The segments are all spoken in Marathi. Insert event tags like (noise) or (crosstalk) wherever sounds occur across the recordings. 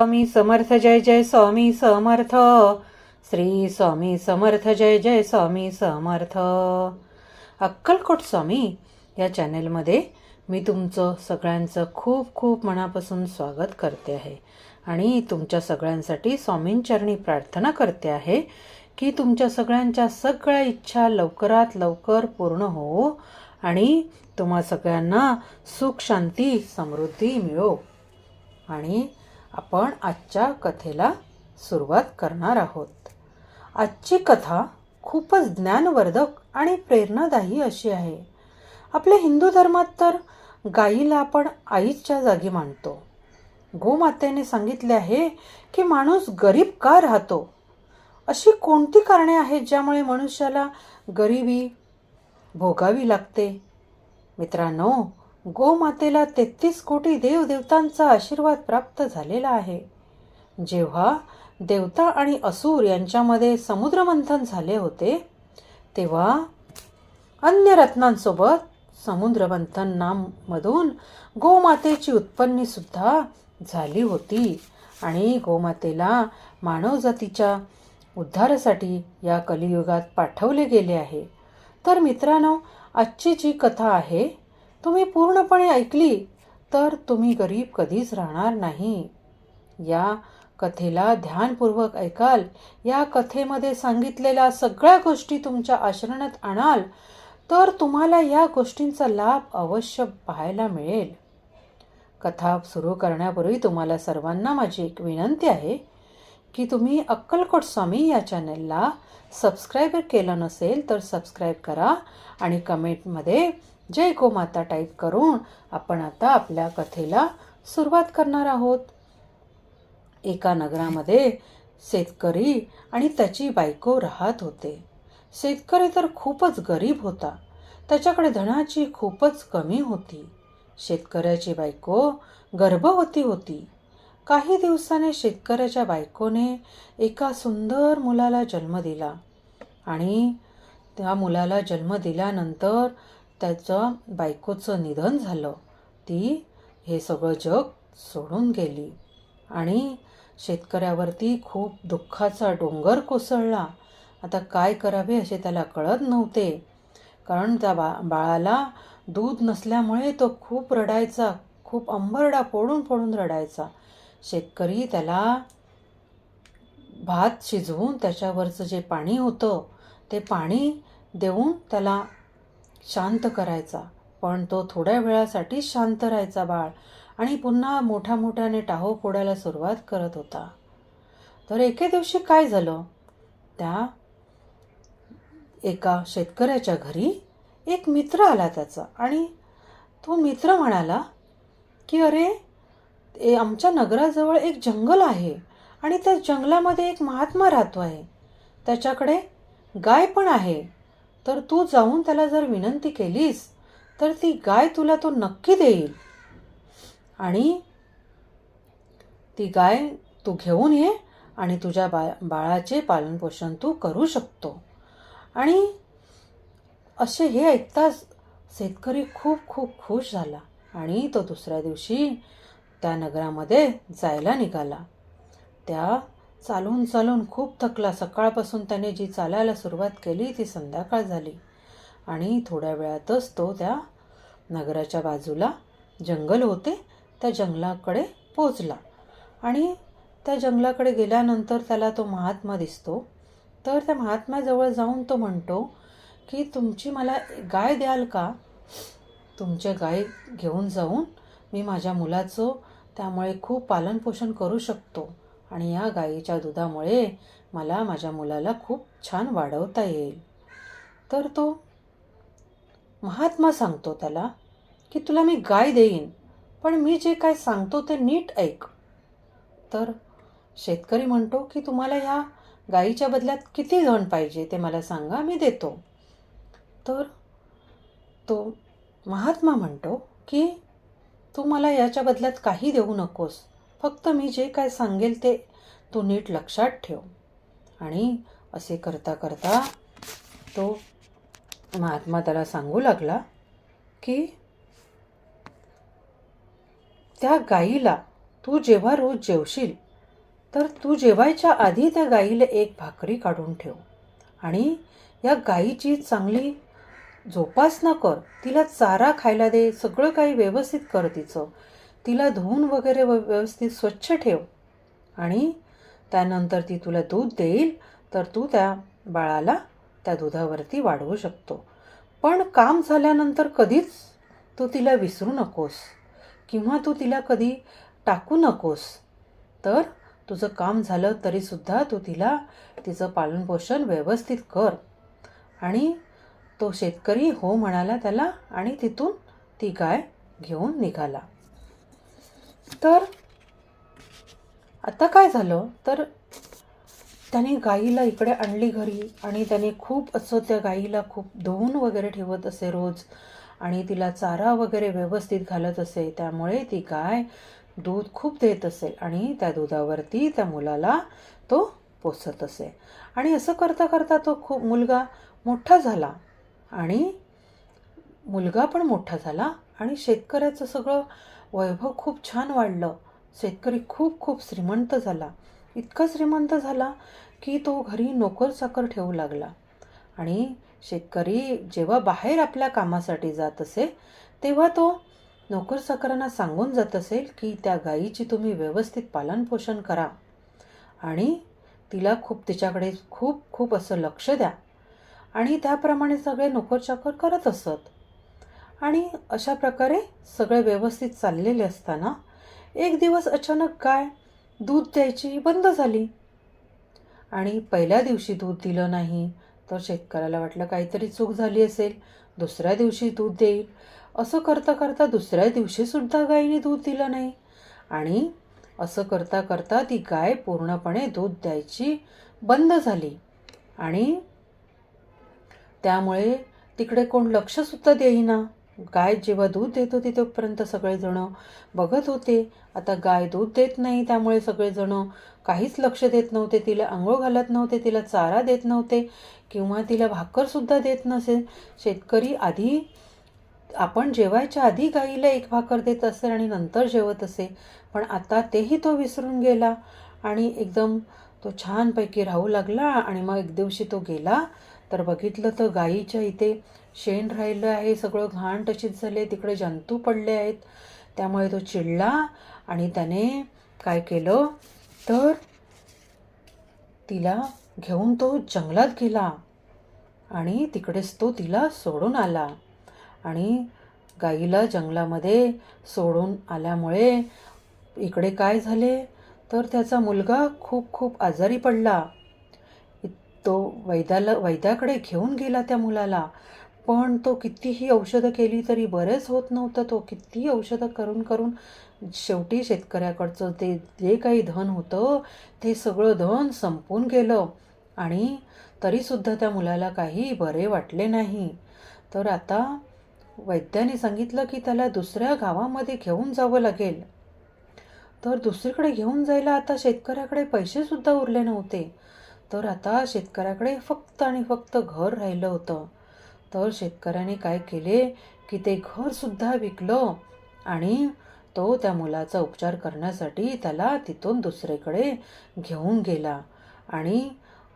स्वामी समर्थ जय जय स्वामी समर्थ. श्री स्वामी समर्थ जय जय स्वामी समर्थ. अक्कलकोट स्वामी या चॅनेलमध्ये मी तुमचं सगळ्यांचं खूप खूप मनापासून स्वागत करते आहे. आणि तुमच्या सगळ्यांसाठी स्वामींचरणी प्रार्थना करते आहे की तुमच्या सगळ्यांच्या सगळ्या इच्छा लवकरात लवकर पूर्ण हो आणि तुम्हा सगळ्यांना सुख शांती समृद्धी मिळो. आणि आपण आजच्या कथेला सुरुवात करणार आहोत. आजची कथा खूपच ज्ञानवर्धक आणि प्रेरणादायी अशी आहे. आपल्या हिंदू धर्मात तर गाईला आपण आईच्या जागी मानतो. गोमातेने सांगितले आहे की माणूस गरीब का राहतो? अशी कोणती कारणे आहेत ज्यामुळे मनुष्याला गरिबी भोगावी लागते? मित्रांनो गोमातेला तेहतीस कोटी देवदेवतांचा आशीर्वाद प्राप्त झालेला आहे. जेव्हा देवता आणि असुर यांच्यामध्ये समुद्रमंथन झाले होते तेव्हा अन्य रत्नांसोबत समुद्रमंथन नाममधून गोमातेची उत्पन्नीसुद्धा झाली होती आणि गोमातेला मानवजातीच्या उद्धारासाठी या कलियुगात पाठवले गेले आहे. तर मित्रांनो आजची जी कथा आहे तुम्ही पूर्णपणे ऐकली तर तुम्ही गरीब कधीच राहणार नाही. या कथेला ध्यानपूर्वक ऐकाल या कथेमध्ये सांगितलेल्या सगळ्या गोष्टी तुमच्या आचरणात आणाल तर तुम्हाला या गोष्टींचा लाभ अवश्य पाहायला मिळेल. कथा सुरू करण्यापूर्वी तुम्हाला सर्वांना माझी एक विनंती आहे की तुम्ही अक्कलकोट स्वामी या चॅनलला सबस्क्राईब केलं नसेल तर सबस्क्राईब करा आणि कमेंटमध्ये जय गोमाता टाईप करून आपण आता आपल्या कथेला सुरुवात करणार आहोत. एका नगरामध्ये शेतकरी आणि त्याची बायको राहत होते. शेतकरी तर खूपच गरीब होता. त्याच्याकडे धनाची खूपच कमी होती. शेतकऱ्याची बायको गर्भवती होती. काही दिवसाने शेतकऱ्याच्या बायकोने एका सुंदर मुलाला जन्म दिला आणि त्या मुलाला जन्म दिल्यानंतर त्याचं बायकोचं निधन झालं. ती हे सगळं जग सोडून गेली. आणि शेतकऱ्यावरती खूप दुःखाचा डोंगर कोसळला. आता काय करावे असे त्याला कळत नव्हते. कारण त्या बा बाळाला दूध नसल्यामुळे तो खूप रडायचा. खूप अंबरडा फोडून फोडून रडायचा. शेतकरी त्याला भात शिजवून त्याच्यावरचं जे पाणी होतं ते पाणी देऊन त्याला शांत करायचा. पण तो थोड्या वेळासाठी शांत राहायचा बाळ आणि पुन्हा मोठ्या मोठ्याने टाहो फोडायला सुरुवात करत होता. तर एके दिवशी काय झालं? त्या एका शेतकऱ्याच्या घरी एक मित्र आला त्याचा आणि तो मित्र म्हणाला की अरे ए आमच्या नगराजवळ एक जंगल आहे आणि त्या जंगलामध्ये एक महात्मा राहतो आहे. त्याच्याकडे गाय पण आहे. तर तू जाऊन त्याला जर विनंती केलीस तर ती गाय तुला तो नक्की देईल. आणि ती गाय तू घेऊन ये आणि तुझ्या बा बाळाचे पालनपोषण तू करू शकतो. आणि असे हे ऐकताच शेतकरी खूप खूप खुश झाला आणि तो दुसऱ्या दिवशी त्या नगरामध्ये जायला निघाला. त्या चालून चालून खूप थकला. सकाळपासून त्याने जी चालायला सुरुवात केली ती संध्याकाळ झाली. आणि थोड्या वेळातच तो त्या नगराच्या बाजूला जंगल होते त्या जंगलाकडे पोचला आणि त्या जंगलाकडे गेल्यानंतर त्याला तो महात्मा दिसतो. तर त्या महात्म्याजवळ जाऊन तो म्हणतो की तुमची मला गाय द्याल का? तुमच्या गाय घेऊन जाऊन मी माझ्या मुलाचं त्यामुळे खूप पालनपोषण करू शकतो. आणि या गाईच्या दुधामुळे मला माझ्या मुलाला खूप छान वाढवता येईल. तर तो महात्मा सांगतो त्याला की तुला मी गाय देईन पण मी जे काय सांगतो ते नीट ऐक. तर शेतकरी म्हणतो की तुम्हाला ह्या गाईच्या बदल्यात किती धन पाहिजे ते मला सांगा मी देतो. तर तो महात्मा म्हणतो की तू मला याच्या बदल्यात काही देऊ नकोस. फक्त मी जे काय सांगेल ते तू नीट लक्षात ठेव. आणि असे करता करता तो महात्मा त्याला सांगू लागला की त्या गाईला तू जेव्हा रोज जेवशील तर तू जेवायच्या आधी त्या गाईला एक भाकरी काढून ठेव. आणि या गाईची चांगली जोपासना कर. तिला चारा खायला दे. सगळं काही व्यवस्थित कर तिचं. तिला धुवून वगैरे व्यवस्थित स्वच्छ ठेव. आणि त्यानंतर ती तुला दूध देईल तर तू त्या बाळाला त्या दुधावरती वाढवू शकतो. पण काम झाल्यानंतर कधीच तू तिला विसरू नकोस किंवा तू तिला कधी टाकू नकोस. तर तुझं काम झालं तरीसुद्धा तू तिला तिचं पालनपोषण व्यवस्थित कर. आणि तो शेतकरी हो म्हणाला त्याला आणि तिथून ती गाय घेऊन निघाला. तर आता काय झालं? तर त्याने गाईला इकडे आणली घरी आणि त्याने खूप असं त्या गाईला खूप धुवून वगैरे ठेवत असे रोज आणि तिला चारा वगैरे व्यवस्थित घालत असे. त्यामुळे ती गाय दूध खूप देत असेल आणि त्या दुधावरती त्या मुलाला तो पोसत असे. आणि असं करता करता तो खूप मुलगा मोठा झाला आणि मुलगा पण मोठा झाला आणि शेतकऱ्याचं सगळं वैभव खूप छान वाढलं. शेतकरी खूप खूप श्रीमंत झाला. इतका श्रीमंत झाला की तो घरी नोकर चाकर ठेवू लागला. आणि शेतकरी जेव्हा बाहेर आपल्या कामासाठी जात असे तेव्हा तो नोकर चाकरांना सांगून जात असेल की त्या गायीची तुम्ही व्यवस्थित पालनपोषण करा. आणि तिला खूप तिच्याकडे खूप खूप असं लक्ष द्या. आणि त्याप्रमाणे सगळे नोकर चाकर करत असत. आणि अशा प्रकारे सगळे व्यवस्थित चाललेले असताना एक दिवस अचानक काय? दूध द्यायची बंद झाली. आणि पहिल्या दिवशी दूध दिलं नाही तर शेतकऱ्याला वाटलं काहीतरी चूक झाली असेल. दुसऱ्या दिवशी दूध देईल. असं करता करता दुसऱ्या दिवशीसुद्धा गायीने दूध दिलं नाही. आणि असं करता करता ती गाय पूर्णपणे दूध द्यायची बंद झाली. आणि त्यामुळे तिकडे कोण लक्षसुद्धा देईना. गाय जेव्हा दूध देत होती तोपर्यंत सगळेजण बघत होते. आता गाय दूध देत नाही त्यामुळे सगळेजण काहीच लक्ष देत नव्हते. तिला आंघोळ घालत नव्हते तिला चारा देत नव्हते किंवा तिला भाकरसुद्धा देत नसे. शेतकरी आधी आपण जेवायच्या आधी गाईला एक भाकर देत असेल आणि नंतर जेवत असे. पण आता तेही तो विसरून गेला आणि एकदम तो छानपैकी राहू लागला आणि मग एक दिवशी तो गेला तर बघितलं तर गाईच्या इथे शेण राहिलं आहे सगळं घाण तशीच झाले तिकडे जंतू पडले आहेत. त्यामुळे तो चिडला आणि त्याने काय केलं? तर तिला घेऊन तो जंगलात गेला आणि तिकडेच तो तिला सोडून आला. आणि गाईला जंगलामध्ये सोडून आल्यामुळे इकडे काय झाले? तर त्याचा मुलगा खूप खूप आजारी पडला. तो वैद्याला वैद्याकडे घेऊन गेला त्या मुलाला. पण तो कितीही औषधं केली तरी बरेच होत नव्हतं. तो कितीही औषधं करून करून शेवटी शेतकऱ्याकडचं ते जे काही धन होतं ते सगळं धन संपून गेलं. आणि तरीसुद्धा त्या मुलाला काही बरे वाटले नाही. तर आता वैद्याने सांगितलं की त्याला दुसऱ्या गावामध्ये घेऊन जावं लागेल. तर दुसरीकडे घेऊन जायला आता शेतकऱ्याकडे पैसेसुद्धा उरले नव्हते. तर आता शेतकऱ्याकडे फक्त आणि फक्त घर राहिलं होतं. तर शेतकऱ्याने काय केले की ते घरसुद्धा विकलं आणि तो त्या मुलाचा उपचार करण्यासाठी त्याला तिथून दुसरीकडे घेऊन गेला. आणि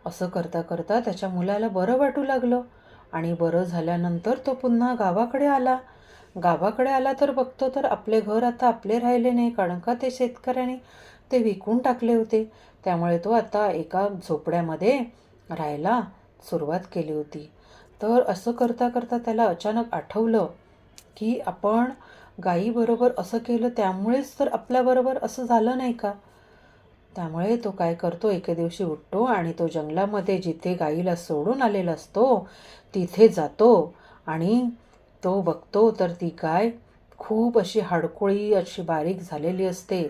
असं करता करता त्याच्या मुलाला बरं वाटू लागलं आणि बरं झाल्यानंतर तो पुन्हा गावाकडे आला. गावाकडे आला तर बघतो तर आपले घर आता आपले राहिले नाही कारण का ते शेतकऱ्याने ते विकून टाकले होते. त्यामुळे तो आता एका झोपड्यामध्ये राहायला सुरुवात केली होती. तर असं करता करता त्याला अचानक आठवलं की आपण गाईबरोबर असं केलं त्यामुळेच तर आपल्याबरोबर असं झालं नाही का? त्यामुळे तो काय करतो एके दिवशी उठतो आणि तो जंगलामध्ये जिथे गाईला सोडून आलेला असतो तिथे जातो आणि तो बघतो तर ती गाय खूप अशी हाडकोळी अशी बारीक झालेली असते.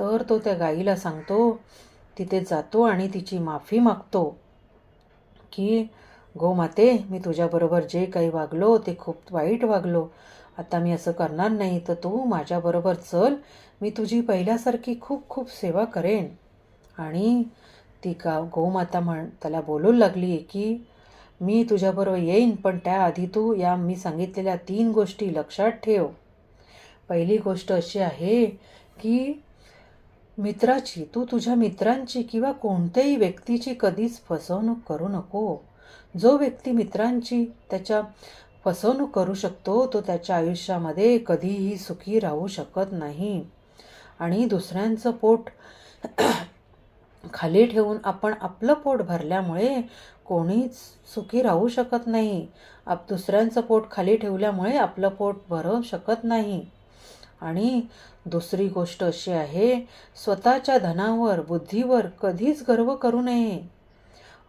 तर तो त्या गाईला सांगतो तिथे जातो आणि तिची माफी मागतो की गोमाते मी तुझ्याबरोबर जे काही वागलो ते खूप वाईट वागलो. आता मी असं करणार नाही तर तू माझ्याबरोबर चल. मी तुझी पहिल्यासारखी खूप खूप सेवा करेन. आणि ती का गोमाता म्हण त्याला बोलू लागली की मी तुझ्याबरोबर येईन पण त्याआधी तू या मी सांगितलेल्या तीन गोष्टी लक्षात ठेव. पहिली गोष्ट अशी आहे की मित्राची तू तुझ्या मित्रांची किंवा कोणत्याही व्यक्तीची कधीच फसवणूक करू नको. जो व्यक्ती मित्रांची त्याच्या फसवणूक करू शकतो तो त्याच्या आयुष्यामध्ये कधीही सुखी राहू शकत नाही. आणि दुसऱ्यांचं पोट (clears throat) खाली ठेवून आपण आपलं पोट भरल्यामुळे कोणीच सुखी राहू शकत नाही. आप दुसऱ्यांचं पोट खाली ठेवल्यामुळे आपलं पोट भरवू शकत नाही. आणि दुसरी गोष्ट अशी आहे स्वतःच्या धनावर बुद्धीवर कधीच गर्व करू नये.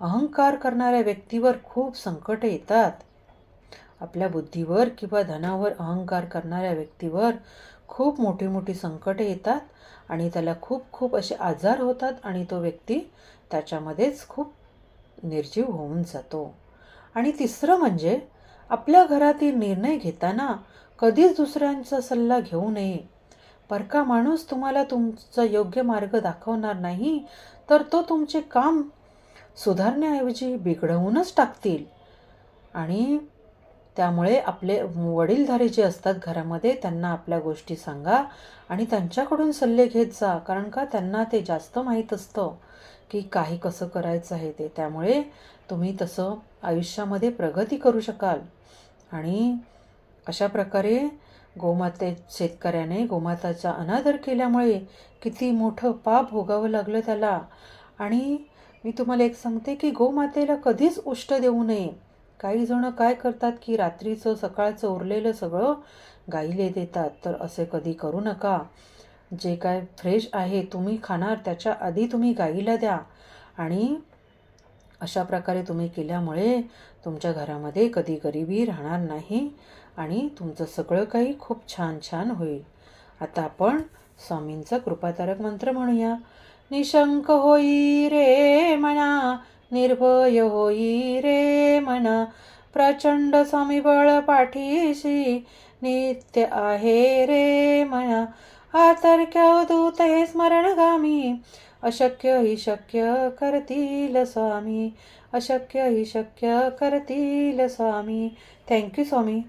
अहंकार करणाऱ्या व्यक्तीवर खूप संकट येतात. आपल्या बुद्धीवर किंवा धनावर अहंकार करणाऱ्या व्यक्तीवर खूप मोठी मोठी संकटे येतात आणि त्याला खूप खूप असे आजार होतात आणि तो व्यक्ती त्याच्यामध्येच खूप निर्जीव होऊन जातो. आणि तिसरं म्हणजे आपल्या घरातील निर्णय घेताना कधीच दुसऱ्यांचा सल्ला घेऊ नये. परका माणूस तुम्हाला तुमचा योग्य मार्ग दाखवणार नाही तर तो तुमचे काम सुधारण्याऐवजी बिघडवूनच टाकतील. आणि त्यामुळे आपले वडीलधारे जे असतात घरामध्ये त्यांना आपल्या गोष्टी सांगा आणि त्यांच्याकडून सल्ले घेत जा कारण का त्यांना ते जास्त माहीत असतं की काही कसं करायचं आहे ते. त्यामुळे तुम्ही तसं आयुष्यामध्ये प्रगती करू शकाल. आणि अशा प्रकारे गोमाते शेतकऱ्याने गोमाताचा अनादर केल्यामुळे किती मोठं पाप भोगावं लागलं त्याला. आणि मी तुम्हाला एक सांगते की गोमातेला कधीच उष्ट देऊ नये. काही जण काय करतात की रात्रीचं सकाळचं उरलेलं सगळं गाईले देतात तर असे कधी करू नका. जे काय फ्रेश आहे तुम्ही खाणार त्याच्या आधी तुम्ही गाईला द्या. आणि अशा प्रकारे तुम्ही केल्यामुळे तुमच्या घरामध्ये कधी गरिबी राहणार नाही. आणि तुमचं सगळं काही खूप छान छान होईल. आता आपण स्वामींचा कृपातारक मंत्र म्हणूया. निशंक होई रे म्हणा निर्भय होई रे म्हणा प्रचंड स्वामीबळ पाठीशी नित्य आहे रे म्हणा आतर्क्य दूत हे स्मरणगामी. अशक्य ही शक्य करतील स्वामी. अशक्य ही शक्य करतील स्वामी. थँक्यू स्वामी.